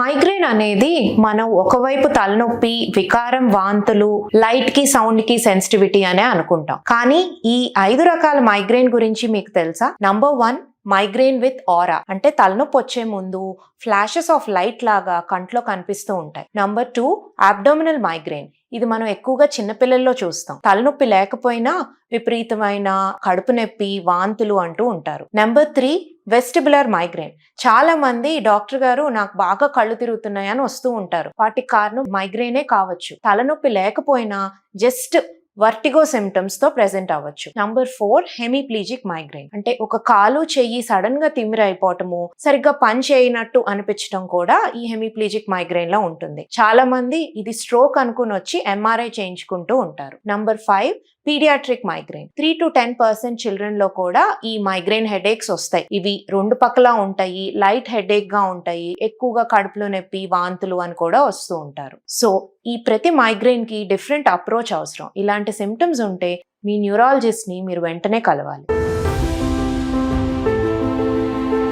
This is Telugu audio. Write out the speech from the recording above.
మైగ్రేన్ అనేది మనం ఒకవైపు తలనొప్పి వికారం వాంతులు లైట్కి సౌండ్కి సెన్సిటివిటీ అనే అనుకుంటాం. కానీ ఈ ఐదు రకాల మైగ్రేన్ గురించి మీకు తెలుసా? Number one migraine with aura. అంటే తలనొప్పి వచ్చే ముందు ఫ్లాషెస్ ఆఫ్ లైట్ లాగా కంట్లో కనిపిస్తూ ఉంటాయి. Number two abdominal migraine. ఇది మనం ఎక్కువగా చిన్నపిల్లల్లో చూస్తాం. తలనొప్పి లేకపోయినా విపరీతమైన కడుపు నొప్పి వాంతులు అంటూ ఉంటారు. Number three vestibular migraine. చాలా మంది డాక్టర్ గారు నాకు బాగా కళ్ళు తిరుగుతున్నాయని వస్తూ ఉంటారు. వాటికి కారణం మైగ్రేనే కావచ్చు. తలనొప్పి లేకపోయినా జస్ట్ వర్టిగో సిమ్టమ్స్తో ప్రెసెంట్ అవ్వచ్చు. నంబర్ ఫోర్ హెమిప్లీజిక్ మైగ్రేన్ అంటే ఒక కాలు చెయ్యి సడన్గా తిమ్మిరైపోవటము సరిగ్గా పని చేయనట్టు అనిపించడం కూడా ఈ హెమిప్లీజిక్ మైగ్రేన్లో ఉంటుంది. చాలా మంది ఇది స్ట్రోక్ అనుకుని వచ్చి ఎంఆర్ఐ చేయించుకుంటూ ఉంటారు. Number five paediatric migraine. Three to ten percent చిల్డ్రన్లో కూడా ఈ మైగ్రేన్ హెడేక్స్ వస్తాయి. ఇవి రెండు పక్కల ఉంటాయి లైట్ హెడేక్గా ఉంటాయి ఎక్కువగా కడుపులో నొప్పి వాంతులు అని కూడా వస్తూ ఉంటారు. సో ఈ ప్రతి మైగ్రేన్కి డిఫరెంట్ అప్రోచ్ అవసరం. ఇలాంటి సిమ్టమ్స్ ఉంటే మీ న్యూరాలజిస్ట్ని మీరు వెంటనే కలవాలి.